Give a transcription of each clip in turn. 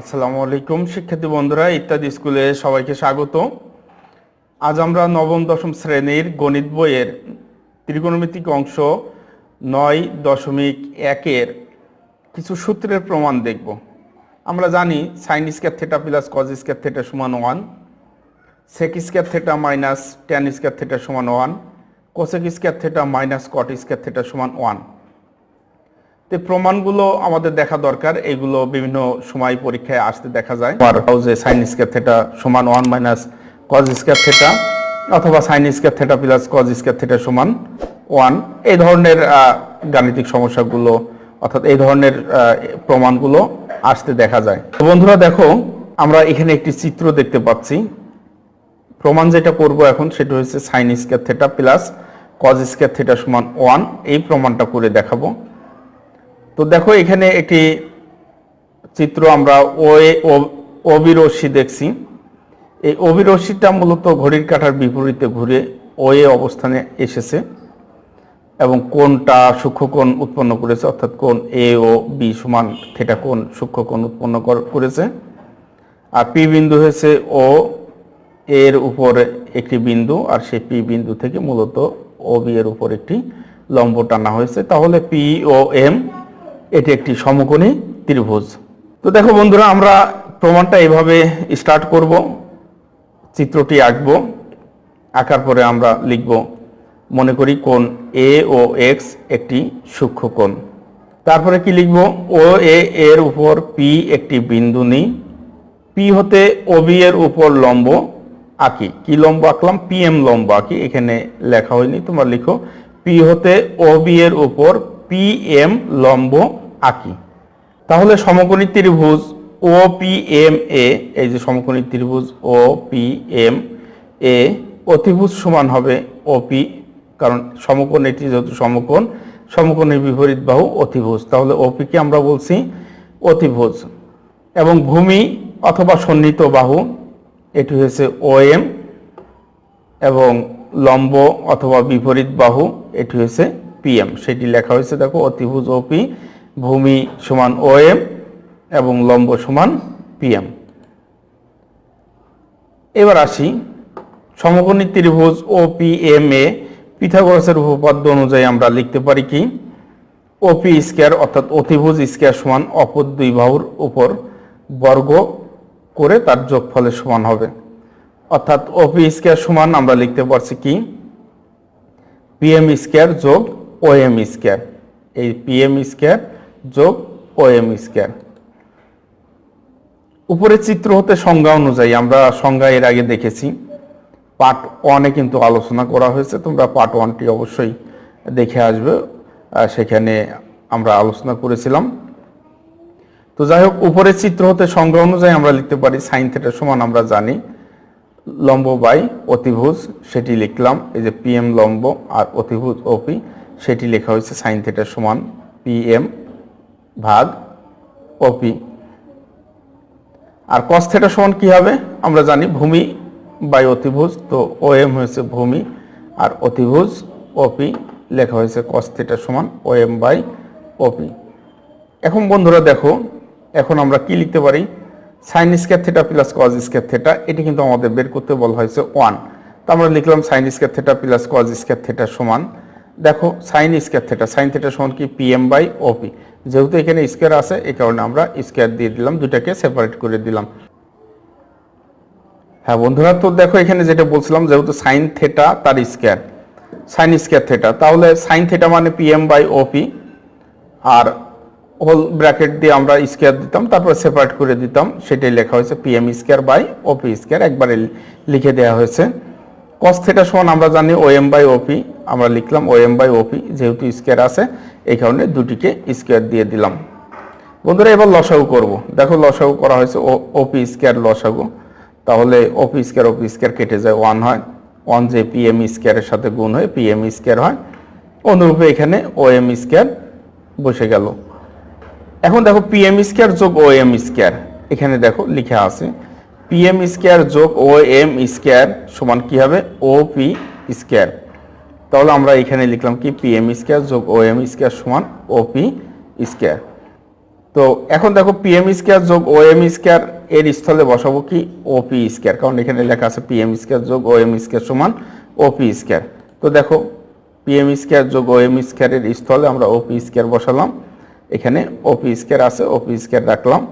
আসসালামু আলাইকুম, শিক্ষার্থী বন্ধুরা, ইত্যাদি স্কুলে সবাইকে স্বাগত। আজ আমরা নবম, দশম শ্রেণির গণিত বইয়ের ত্রিকোণমিতিক অংশ নয় দশমিক একের কিছু সূত্রের প্রমাণ দেখব। আমরা জানি sine square theta plus cos square theta সমান one sec square theta minus tan square theta সমান one cosec square theta minus cot square theta সমান ওয়ান তো প্রমাণগুলো আমাদের দেখা দরকার। এগুলো বিভিন্ন সময় পরীক্ষায় আসতে দেখা যায়। আর হাউজে সাইন স্কোয়ার থেটা সমান one minus cos square theta অথবা sine square theta plus cos square theta সমান ওয়ান এই ধরনের গাণিতিক সমস্যাগুলো অর্থাৎ এই ধরনের প্রমাণগুলো আসতে দেখা যায়। বন্ধুরা দেখো, আমরা এখানে একটি চিত্র দেখতে পাচ্ছি। প্রমাণ যেটা করব এখন সেটা হচ্ছে sine square theta plus cos square theta সমান ওয়ান এই প্রমাণটা করে দেখাবো। দেখো এখানে একটি চিত্র আমরা ও এ অবিরশ্মি দেখছি। এই অবিরশ্মিটা মূলত ঘড়ির কাঁটার বিপরীতে ঘুরে ও এ অবস্থানে এসেছে এবং কোনটা সূক্ষ্মকোণ উৎপন্ন করেছে, অর্থাৎ কোন এ ও বি সমান থেটা কোণ সূক্ষ্মকোণ উৎপন্ন কর- করেছে। আর পি বিন্দু হয়েছে ও এর উপরে একটি বিন্দু, আর সেই পি বিন্দু থেকে মূলত ও বি এর উপর একটি লম্ব টানা হয়েছে। তাহলে পি ও এম এটি একটি সমকোণী ত্রিভুজ। তো দেখো বন্ধুরা, আমরা প্রমাণটা এভাবে স্টার্ট করব, চিত্রটি আঁকবো, আঁকার পরে আমরা লিখব, মনে করি কোণ এ ও এক্স একটি সূক্ষ্ম কোণ। তারপরে কি লিখব? ও এ এর উপর পি একটি বিন্দু নিই। পি হতে ওবি এর উপর লম্ব আঁকি। কি লম্ব আঁকলাম? পি এম লম্ব আঁকি। এখানে লেখা হয়নি, তোমরা লিখো। পি হতে ওবি এর উপর পি এম লম্ব আঁকি। তাহলে সমকোণী ত্রিভুজ ও পি এম এ এই যে সমকোণী ত্রিভুজ ও পি এম এ অতিভুজ সমান হবে ও পি কারণ সমকোণ এটি যেহেতু সমকোণ, সমকোণের বিপরীত বাহু অতিভুজ। তাহলে ওপি কে আমরা বলছি অতিভুজ। এবং ভূমি অথবা সন্নিহিত বাহু, এটি হয়েছে ওএম এবং লম্ব অথবা বিপরীত বাহু, এটি হয়েছে পিএম সেটি লেখা হয়েছে, দেখো, অতিভুজ ওপি ভূমি সমান ওএম এবং লম্ব সমান পিএম এবার আসি, সমকোণী ত্রিভুজ ও পি এম এ পিথাগোরাসের উপপাদ্য অনুযায়ী আমরা লিখতে পারি কি? ওপি স্কোয়ার অর্থাৎ অতিভুজ স্কোয়ার সমান অপর দুই বাহুর উপর বর্গ করে তার যোগফলের সমান হবে। অর্থাৎ ওপি স্কোয়ার সমান আমরা লিখতে পারছি কি? পিএম স্কোয়ার যোগ ওএম স্কোয়ার এই পিএম স্কোয়ার যোগ ওএম স্কোয়ার উপরে চিত্র হতে সংজ্ঞা অনুযায়ী, আমরা সংজ্ঞা এর আগে দেখেছি। পার্ট ওয়ানে কিন্তু আলোচনা করা হয়েছে, তোমরা পার্ট ওয়ানটি অবশ্যই দেখে আসবে। সেখানে আমরা আলোচনা করেছিলাম। তো যাই হোক উপরে চিত্র হতে সংজ্ঞা অনুযায়ী আমরা লিখতে পারি সাইন থেটার সমান আমরা জানি, লম্ব বাই অতিভুজ, সেটি লিখলাম, এই যে পিএম লম্ব আর অতিভুজ ওপি সেটি লেখা হয়েছে সাইন থেটার সমান পিএম ভাগ ওপি। আর কস থেটা সমান কি হবে? আমরা জানি ভূমি বাই অতিভুজ, তো ও এম হয়েছে ভূমি আর অতিভুজ ওপি লেখা হয়েছে কস থেটা সমান ও এম বাই ওপি। এখন বন্ধুরা দেখো, এখন আমরা কি লিখতে পারি? Sine square theta plus cos square theta এটি কিন্তু আমাদের বের করতে বলা হয়েছে ওয়ান তো আমরা লিখলাম sine square theta plus cos square theta সমান দেখো sine square theta sine theta সমান কি? পিএম বাই ওপি যেহেতু এখানে স্কোয়ার আছে, এই কারণে আমরা স্কোয়ার দিয়ে দিলাম, দুটাকে সেপারেট করে দিলাম। হ্যাঁ বন্ধুরা, তো দেখো এখানে যেটা বলছিলাম, যেহেতু সাইন থেটা তার স্কোয়ার সাইন স্কোয়ার থেটা তাহলে সাইন থেটা মানে পিএম বাই ওপি আর হোল ব্র্যাকেট দিয়ে আমরা স্কোয়ার দিতাম, তারপর সেপারেট করে দিতাম, সেটাই লেখা হয়েছে PM square by OP square একবারে লিখে দেওয়া হয়েছে। কস থেটা সমান আমরা জানি ও এম বাই ওপি আমরা লিখলাম ও এম বাই ওপি যেহেতু স্কোয়ার আছে, এই কারণে দুটিকে স্কোয়ার দিয়ে দিলাম। বন্ধুরা, এবার লসাগু করব। দেখো, লসাগু করা হয়েছে ওপি স্কোয়ার লসাগু। তাহলে ওপি স্কোয়ার ওপি স্কোয়ার কেটে যায় ওয়ান হয়। ওয়ান যে পিএম স্কোয়ারের সাথে গুণ হয়ে পিএম স্কোয়ার হয়। অনুরূপে এখানে ও এম স্কোয়ার বসে গেল। এখন দেখো পিএম স্কোয়ার যোগ ও এম স্কোয়ার এখানে দেখো, লিখা আছে পিএম স্কোয়ার যোগ ও এম স্কোয়ার সমান কি হবে ও পি স্কোয়ার তাহলে আমরা এখানে লিখলাম কি পিএম স্কোয়ার যোগ ও এম স্কোয়ার সমান ও পি স্কোয়ার তো এখন দেখো পিএম স্কোয়ার যোগ ও এম স্কোয়ার এর স্থলে বসাবো কি ওপি স্কোয়ার কারণ এখানে লেখা আছে পিএম স্কোয়ার যোগ ও এম স্কোয়ার সমান ওপি স্কোয়ার তো দেখো পিএম স্কোয়ার যোগ ও এম স্কোয়ারের স্থলে আমরা ওপি স্কোয়ার বসালাম এখানে ওপি স্কোয়ার আছে ওপি স্কোয়ার রাখলাম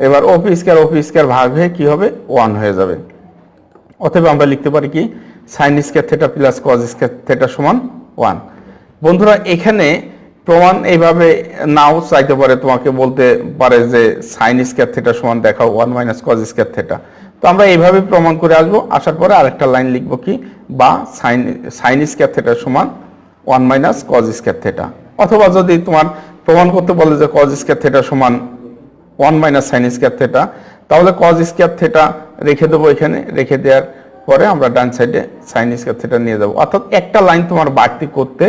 এবার ওপি স্কোয়ার ওপি স্কোয়ার ভাগ হয়ে কি হবে? ওয়ান হয়ে যাবে। অথবা আমরা লিখতে পারি কি? Sine square theta plus cos square theta সমান ওয়ান বন্ধুরা, এখানে প্রমাণ এইভাবে নাও চাইতে পারে, তোমাকে বলতে পারে যে সাইন স্কোয়ার থেটা সমান দেখাও one minus cos square theta তো আমরা এইভাবে প্রমাণ করে আসব, আসার পরে আরেকটা লাইন লিখব কি? বা সাইন সাইন স্কোয়ার থেটা সমান one minus cos square theta অথবা যদি তোমার প্রমাণ করতে বলে যে কজ স্কোয়ার থেটা সমান one minus sine square theta তাহলে কজ স্কোয়ার থেটা রেখে দেবো এখানে, রেখে দেওয়ার পরে আমরা ডান সাইডে সাইন স্কোয়ার থেটা নিয়ে যাব। অর্থাৎ একটা লাইন তোমার বাড়তি করতে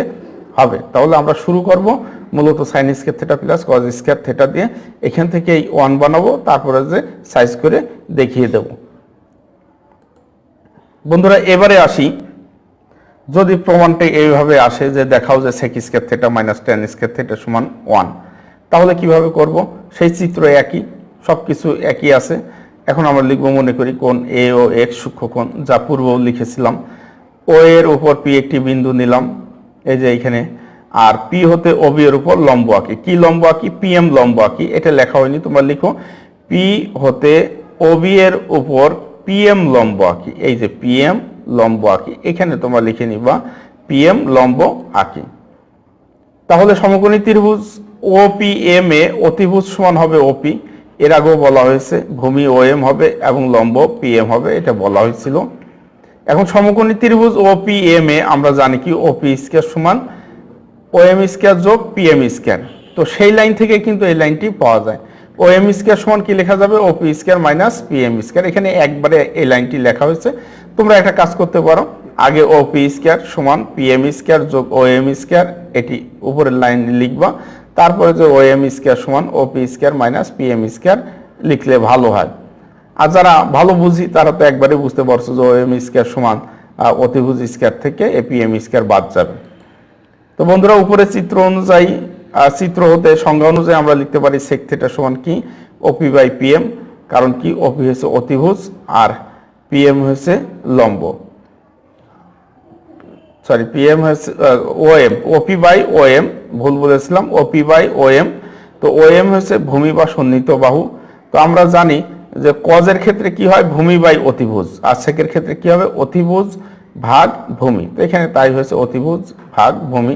হবে। তাহলে আমরা শুরু করব মূলত sine square theta plus cos square theta দিয়ে। এখান থেকে এই ওয়ান বানাবো, তারপরে যে সাইজ করে দেখিয়ে দেব। বন্ধুরা, এবারে আসি। যদি প্রমাণটা এইভাবে আসে যে দেখাও যে sec square theta minus tan square theta সমান ওয়ান তাহলে কীভাবে করব? সেই চিত্র একই সব কিছু একই আছে। এখন আমরা লিখব মনে করি কোন এ ও এক্স সূক্ষ্মকোণ যা পূর্ব লিখেছিলাম। ও এর উপর পি একটি বিন্দু নিলাম, এই যে এখানে। আর পি হতে ওবি এর উপর লম্ব আঁকি। কি লম্ব আঁকি? পি এম লম্ব আঁকি। এটা লেখা হয়নি, তোমরা লিখো। পি হতে ওবি এর উপর পি এম লম্ব আঁকি। এই যে পি এম লম্ব আঁকি। এখানে তোমরা লিখে নিবা পি এম লম্ব আঁকি। তাহলে সমকোণী ত্রিভুজ ওপি এম এ অতিভুজ সমান হবে ওপি এর আগেও বলা হয়েছে, ভূমি ও এম হবে এবং লম্ব পি এম হবে, এটা বলা হয়েছিল। এখন সমকোণী ত্রিভুজ ওপি এম এ আমরা জানি কি ওপি স্কোয়ার সমান ও এম স্কোয়ার যোগ পি এম স্কোয়ার তো সেই লাইন থেকে কিন্তু এই লাইনটি পাওয়া যায়। ও এম স্কোয়ার সমান কি লেখা যাবে? OP square minus P M square এখানে একবারে এই লাইনটি লেখা হয়েছে। তোমরা একটা কাজ করতে পারো। আগে ও পি স্কোয়ার সমান পি এম স্কোয়ার যোগ ও এম স্কোয়ার এটি উপরের লাইন লিখবা। তারপরে যে ও এম স্কোয়ার সমান O P square minus P M square লিখলে ভালো হয়। আর যারা ভালো বুঝি, তারা তো একবারে বুঝতে পারছ যে ও এম স্কোয়ার সমান অতিভুজ স্কোয়ার থেকে এ পি এম স্কোয়ার বাদ যাবে। তো বন্ধুরা উপরে চিত্র অনুযায়ী চিত্র হতে, সংজ্ঞা অনুযায়ী আমরা লিখতে পারি সেক থিটা সমান কি? ওপি বাই পিএম কারণ কি? ওপি হয়েছে অতিভুজ আর পিএম হয়েছে লম্ব। সরি পিএম হয়েছে ওএম ওপি বাই ওএম ভুল বলেছিলাম ওপি বাই ওএম তো ওএম হচ্ছে ভূমি বা সন্নিহিত বাহু। তো আমরা জানি যে কজের ক্ষেত্রে কি হয়? ভূমি বাই অতিভুজ। আর সেকের ক্ষেত্রে কি হবে? অতিভুজ ভাগ ভূমি। তো এখানে তাই হয়েছে, অতিভুজ ভাগ ভূমি।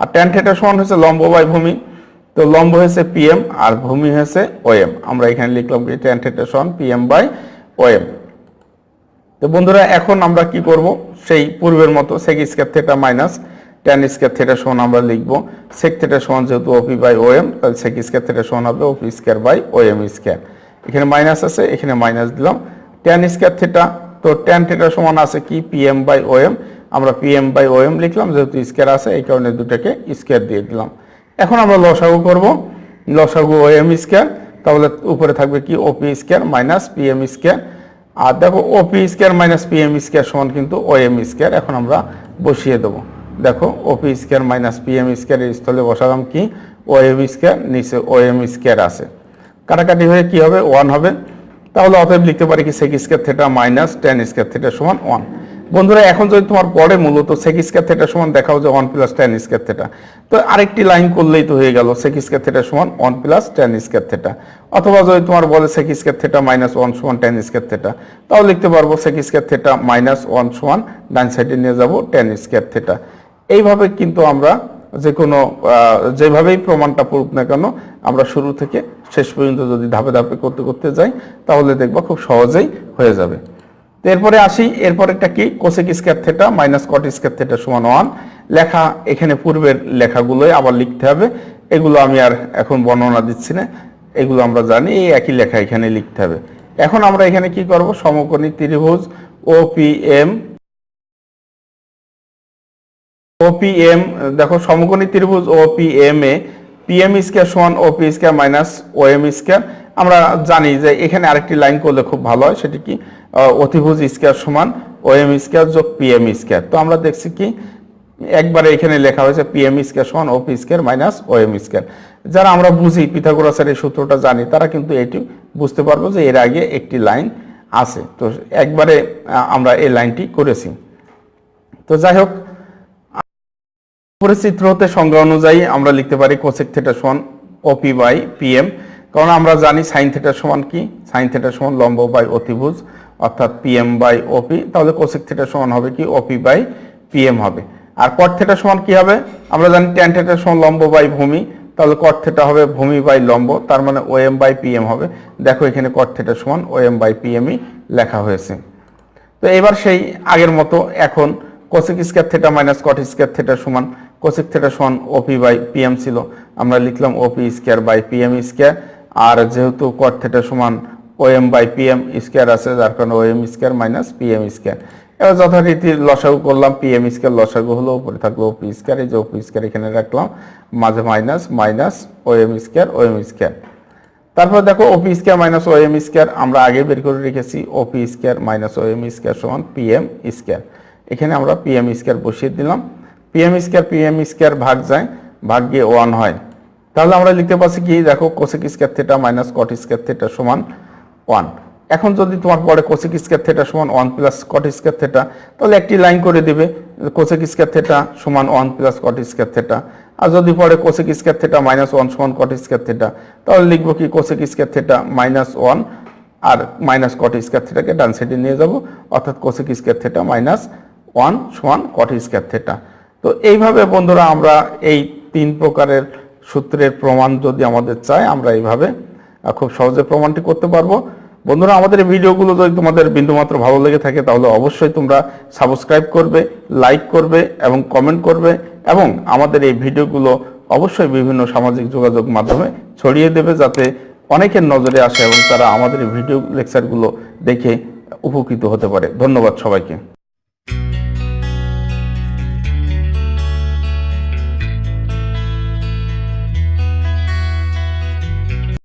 আর ট্যান থিটা সমান হয়েছে লম্ব বাই ভূমি। তো লম্ব হয়েছে পিএম আর ভূমি হয়েছে ওএম আমরা এখানে লিখলাম কি? ট্যান থিটা সমান পিএম বাই ওএম তো বন্ধুরা, এখন আমরা কি করব? সেই পূর্বের মতো sec square theta minus tan square theta সমান আমরা লিখব। সেক থেটা সমান যেহেতু ওপি বাই ও এম তাহলে সেক স্কোয়ার থেটা সমান হবে OP square by O M square এখানে মাইনাস আছে, এখানে মাইনাস দিলাম। ট্যান স্কোয়ার থেটা তো ট্যান থেটা সমান আছে কি? P M by O M আমরা P M by O M লিখলাম, যেহেতু স্কোয়ার আছে, এই কারণে দুটাকে স্কোয়ার দিয়ে দিলাম। এখন আমরা লসাগু করব। লসাগু ও এম স্কোয়ার তাহলে উপরে থাকবে কি? OP square minus P M square আর দেখো OP square minus P M square সমান কিন্তু ও এম স্কোয়ার এখন আমরা বসিয়ে দেবো। দেখো OP square minus P M স্কোয়ারের স্থলে বসালাম কি? ও এম স্কোয়ার নিচে ও এম স্কোয়ার আছে। কাটাকাটি হয়ে কি হবে? ওয়ান হবে। তাহলে অতএব লিখতে পারি কি sec square theta minus tan square theta সমান ওয়ান বন্ধুরা, এখন যদি তোমার পরে মূলত সেক স্কোয়ার সমান দেখাও যে one plus tan square theta তো আরেকটি লাইন করলেই তো হয়ে গেল সেক স্কোয়ার সমান one plus tan square theta অথবা যদি তোমার বলে sec square theta minus one সমান টেন স্কোয়ার থেটা তাও লিখতে পারব sec square theta minus one সমান ডান সাইডে নিয়ে যাব টেন স্কোয়ার থেটা এইভাবে কিন্তু আমরা যে কোনো যেভাবেই প্রমাণটা পড়ুক না কেন, আমরা শুরু থেকে শেষ পর্যন্ত যদি ধাপে ধাপে করতে করতে যাই, তাহলে দেখবা খুব সহজেই হয়ে যাবে। এরপরে আসি, এরপরেরটা কি? Cosec square theta minus cot square theta সমান ওয়ান লেখা, এখানে পূর্বের লেখাগুলোই আবার লিখতে হবে। এগুলো আমি আর এখন বর্ণনা দিচ্ছি না। এগুলো আমরা জানি, এই একই লেখা এখানে লিখতে হবে। এখন আমরা এখানে কি করব? সমকোণী ত্রিভুজ ওপিএম ওপিএম দেখো সমকোণী ত্রিভুজ ওপিএম এ পিএম স্কয়ার সমান OP square minus OM square আমরা জানি যে এখানে আরেকটি লাইন করলে খুব ভালো হয়, সেটি কি? অতিভুজ স্কয়ার সমান ওএম স্কয়ার যোগ পি এম স্কয়ার। তো আমরা দেখছি কি, একবারে এখানে লেখা হয়েছে পি এম স্কোয়ার সমান O P square minus OM square. যারা আমরা বুঝি, পিথাগোরাসের এই সূত্রটা জানি, তারা কিন্তু এটি বুঝতে পারব যে এর আগে একটি লাইন আছে। তো একবারে আমরা এই লাইনটি করেছি। তো যাই হোক পরিচিত্র হতে সংজ্ঞা অনুযায়ী আমরা লিখতে পারি কোসেক থেটা সমান ওপি বাই পিএম কারণ আমরা জানি সাইন থেটা সমান কি? সাইন থেটা সমান লম্ব বাই অতিভুজ। অর্থাৎ পিএম বাই ওপি তাহলে কোসেক থেটা সমান হবে কি? ওপি বাই পিএম হবে। আর কট থেটা সমান কি হবে? আমরা জানি ট্যান থেটা সমান লম্ব বাই ভূমি, তাহলে কট থেটা হবে ভূমি বাই লম্ব, তার মানে ওএম বাই পিএম হবে। দেখো এখানে কট থেটা সমান ওএম বাই পিএমই লেখা হয়েছে। তো এবার সেই আগের মতো এখন cosec square theta minus cot square theta সমান কোসেক থেটা সমান ওপি বাই পিএম ছিল। আমরা লিখলাম OP square by PM square আর যেহেতু কট থেটা সমান ওএম বাই পিএম স্কোয়ার আছে, যার কারণে OM square minus PM square এবার যথারীতি লসাগু করলাম পিএম স্কোয়ার লসাগু হলো, উপরে থাকল ওপি স্কোয়ার এই যে ওপি স্কোয়ার এখানে রাখলাম, মাঝে minus minus OM square OM square তারপর দেখো OP square minus OM square আমরা আগে বের করে রেখেছি OP square minus OM square সমান পিএম স্কোয়ার এখানে আমরা পিএম স্কোয়ার বসিয়ে দিলাম। পিএম স্কোয়ার পিএম স্কোয়ার ভাগ যায়, ভাগ গিয়ে ওয়ান হয়। তাহলে আমরা লিখতে পারছি কি, দেখো cosec square theta minus cot square theta সমান ওয়ান এখন যদি তোমার পরে কোসেক স্কোয়ার থেটা সমান one plus cot square theta তাহলে একটি লাইন করে দিবে কোসেক স্কোয়ার থেটা সমান one plus cot square theta আর যদি পরে cosec square theta minus one সমান কট স্কোয়ার থেটা তাহলে লিখব কি cosec square theta minus one আর মাইনাস কট স্কোয়ার থেটাকে ডান সাইডে নিয়ে যাব, অর্থাৎ cosec square theta minus one সমান কট স্কোয়ার থেটা তো এইভাবে বন্ধুরা আমরা এই তিন প্রকারের সূত্রের প্রমাণ যদি আমাদের চাই আমরা এইভাবে খুব সহজে প্রমাণটি করতে পারব। বন্ধুরা, আমাদের ভিডিওগুলো যদি তোমাদের বিন্দুমাত্র ভালো লেগে থাকে, তাহলে অবশ্যই তোমরা সাবস্ক্রাইব করবে লাইক করবে এবং কমেন্ট করবে এবং আমাদের এই ভিডিওগুলো অবশ্যই বিভিন্ন সামাজিক যোগাযোগ মাধ্যমে ছড়িয়ে দেবে যাতে অনেকের নজরে আসে এবং তারা আমাদের ভিডিও লেকচারগুলো দেখে উপকৃত হতে পারে। ধন্যবাদ সবাইকে।